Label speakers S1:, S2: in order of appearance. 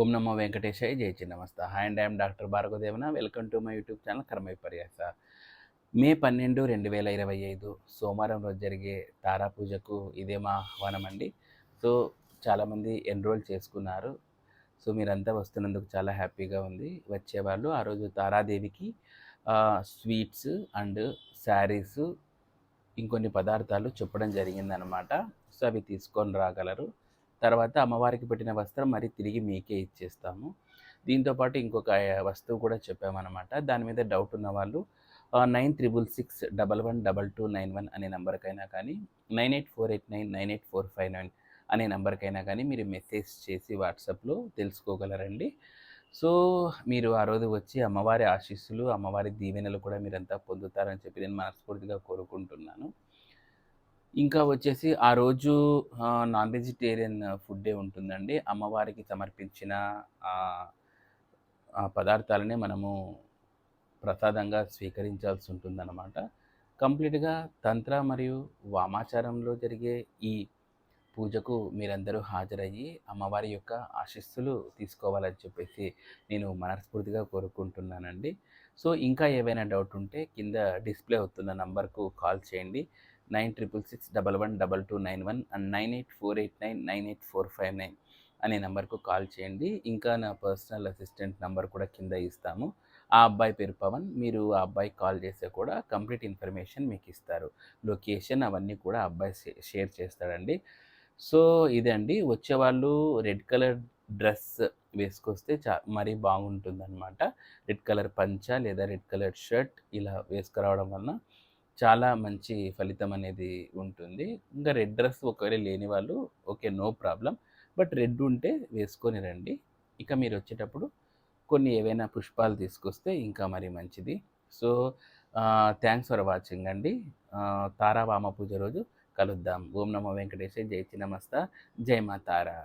S1: ఓం నమో వెంకటేశాయ జై Chhinnamasta. Hi and I'm doctor Bhargavadevana. Welcome to my YouTube channel కర్మ విపర్యాస. మే పన్నెండు రెండు వేల ఇరవై ఐదు సోమవారం రోజు జరిగే తారా పూజకు ఇదే మా ఆహ్వానం అండి. సో చాలామంది ఎన్రోల్ చేసుకున్నారు. సో మీరంతా వస్తున్నందుకు చాలా హ్యాపీగా ఉంది. వచ్చేవాళ్ళు ఆ రోజు తారాదేవికి స్వీట్స్ అండ్ శారీస్ ఇంకొన్ని పదార్థాలు చెప్పడం జరిగిందనమాట సో అవి తీసుకొని రాగలరు. తర్వాత అమ్మవారికి పెట్టిన వస్త్రం మరి తిరిగి మీకే ఇచ్చేస్తాము. దీంతోపాటు ఇంకొక వస్తువు కూడా చెప్పామన్నమాట. దాని మీద డౌట్ ఉన్న వాళ్ళు nine triple six double one double two nine one అనే నెంబర్కైనా కానీ nine eight four eight nine nine eight four five nine అనే నెంబర్కైనా కానీ మీరు మెసేజ్ చేసి వాట్సాప్లో తెలుసుకోగలరండి. సో మీరు ఆ రోజు వచ్చి అమ్మవారి ఆశీస్సులు అమ్మవారి దీవెనలు కూడా మీరంతా పొందుతారని చెప్పి నేను మనస్ఫూర్తిగా కోరుకుంటున్నాను. ఇంకా వచ్చేసి ఆ రోజు నాన్ వెజిటేరియన్ ఫుడ్డే ఉంటుందండి. అమ్మవారికి సమర్పించిన ఆ పదార్థాలనే మనము ప్రసాదంగా స్వీకరించాల్సి ఉంటుందన్నమాట. కంప్లీట్గా తంత్ర మరియు వామాచారంలో జరిగే ఈ పూజకు మీరందరూ హాజరయ్యి అమ్మవారి యొక్క ఆశీస్సులు తీసుకోవాలని చెప్పేసి నేను మనస్ఫూర్తిగా కోరుకుంటున్నానండి. సో ఇంకా ఏవైనా డౌట్ ఉంటే కింద డిస్ప్లే అవుతున్న నంబర్కు కాల్ చేయండి. Nine triple six double one double two nine one and nine eight four eight nine nine eight four five nine అనే నెంబర్కు కాల్ చేయండి. ఇంకా నా పర్సనల్ అసిస్టెంట్ నెంబర్ కూడా కింద ఇస్తాము. ఆ అబ్బాయి పేరు పవన్. మీరు ఆ అబ్బాయికి కాల్ చేస్తే కూడా కంప్లీట్ ఇన్ఫర్మేషన్ మీకు ఇస్తారు. లొకేషన్ అవన్నీ కూడా అబ్బాయి షేర్ చేస్తాడండి. సో ఇదండి. వచ్చేవాళ్ళు రెడ్ కలర్ డ్రెస్ వేసుకొస్తే చా మరీ బాగుంటుందన్నమాట. రెడ్ కలర్ పంచ లేదా రెడ్ కలర్ షర్ట్ ఇలా వేసుకురావడం వలన చాలా మంచి ఫలితం అనేది ఉంటుంది. ఇంకా రెడ్ డ్రెస్ ఒకవేళ లేని వాళ్ళు okay no problem but red ఉంటే వేసుకొని రండి. ఇక మీరు వచ్చేటప్పుడు కొన్ని ఏవైనా పుష్పాలు తీసుకొస్తే ఇంకా మరి మంచిది. సో థ్యాంక్స్ ఫర్ వాచింగ్ అండి. తారావామ పూజ రోజు కలుద్దాం. ఓం నమో వెంకటేశ్వర జై చిన్నమస్త జై మా తారా